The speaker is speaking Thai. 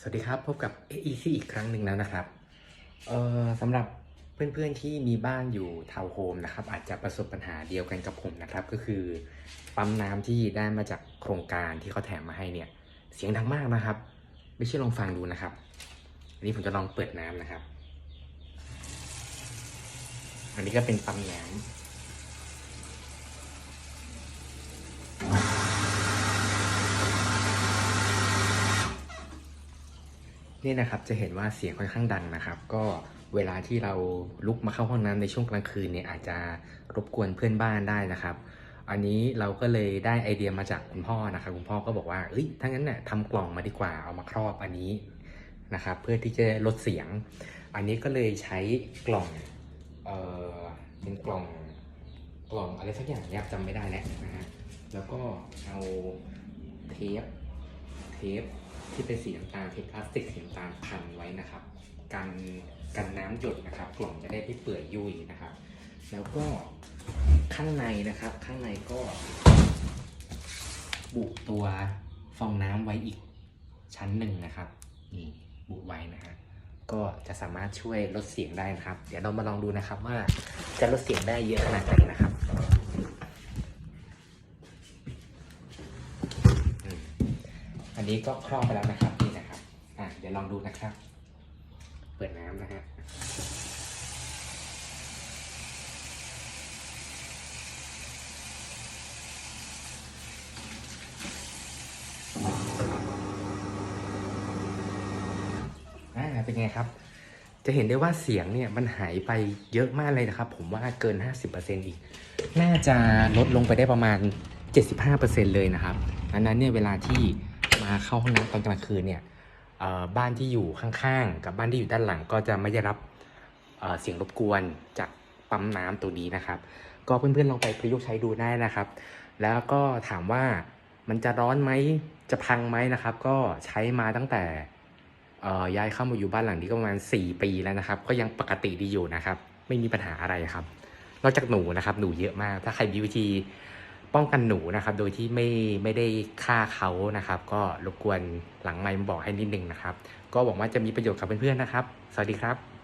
สวัสดีครับ พบกับ AEC อีกครั้งหนึ่งแล้วนะครับเอ่อสำหรับเพื่อนๆที่มีบ้านอยู่ทาวน์โฮมนะครับ อาจจะประสบปัญหาเดียวกันกับผมนะครับ ก็คือปั๊มน้ำที่ได้มาจากโครงการที่เขาแถมมาให้เนี่ย เสียงดังมากนะครับ ไม่เชื่อลองฟังดูนะครับอันนี้ผมจะลองเปิดน้ำนะครับ อันนี้ก็เป็นปั๊มน้ำ นี่นะครับจะเห็นว่าเสียงค่อนข้างดังนะครับ ก็เวลาที่เราลุกมาเข้าห้องน้ำในช่วงกลางคืนเนี่ยอาจจะรบกวนเพื่อนบ้านได้นะครับ อันนี้เราก็เลยได้ไอเดียมาจากคุณพ่อนะครับคุณพ่อก็บอกว่าเอ้ยถ้างั้นเนี่ยทำกล่องมาดีกว่าเอามาครอบอันนี้นะครับ เพื่อที่จะลดเสียง อันนี้ก็เลยใช้กล่องเออเป็นกล่องกล่องอะไรสักอย่างเนี่ยจำไม่ได้แล้วนะฮะแล้วก็เอาเทปเทป ที่เป็นสีน้ำตาลเทปพลาสติกสีน้ำตาลพันไว้นะครับ กันกันน้ำหยดนะครับกล่องจะได้ไม่เปื่อยยุ่ยนะครับ แล้วก็ข้างในนะครับ ข้างในก็บุตัวฟองน้ำไว้อีกชั้นหนึ่งนะครับนี่บุไว้นะฮะก็จะสามารถช่วยลดเสียงได้นะครับ เดี๋ยวเรามาลองดูนะครับว่าจะลดเสียงได้เยอะขนาดไหนนะครับ นี้ก็ครอบไปแล้วนะครับนี่นะครับอะเดี๋ยวลองดูนะครับ เปิดน้ำนะฮะอ่าเป็นไงครับ จะเห็นได้ว่าเสียงเนี่ยมันหายไปเยอะมากเลยนะครับ ผมว่าเกิน 50%อีก น่าจะลดลงไปได้ประมาณ 75%เลยนะครับอันนั้นเนี่ยเวลาที่าเข้าห้องน้ำตอนกลางคืนเนี่ยบ้านที่อยู่ข้างๆ กับบ้านที่อยู่ด้านหลังก็จะไม่ได้รับเสียงรบกวนจากปั๊มน้ำตัวนี้นะครับ ก็เพื่อนๆลองไปประยุกต์ใช้ดูได้นะครับ แล้วก็ถามว่ามันจะร้อนไหมจะพังไหมนะครับ ก็ใช้มาตั้งแต่ย้ายเข้ามาอยู่บ้านหลังนี้ก็ประมาณ 4 ปีแล้วนะครับ ก็ยังปกติดีอยู่นะครับ ไม่มีปัญหาอะไรครับ นอกจากหนูนะครับ หนูเยอะมาก ถ้าใครมีวิธี ป้องกันหนูนะครับ โดยที่ไม่ไม่ได้ฆ่าเขานะครับ ก็รบกวนหลังไมค์บอกให้นิดนึงนะครับ ก็หวังว่าจะมีประโยชน์กับเพื่อนๆนะครับ สวัสดีครับ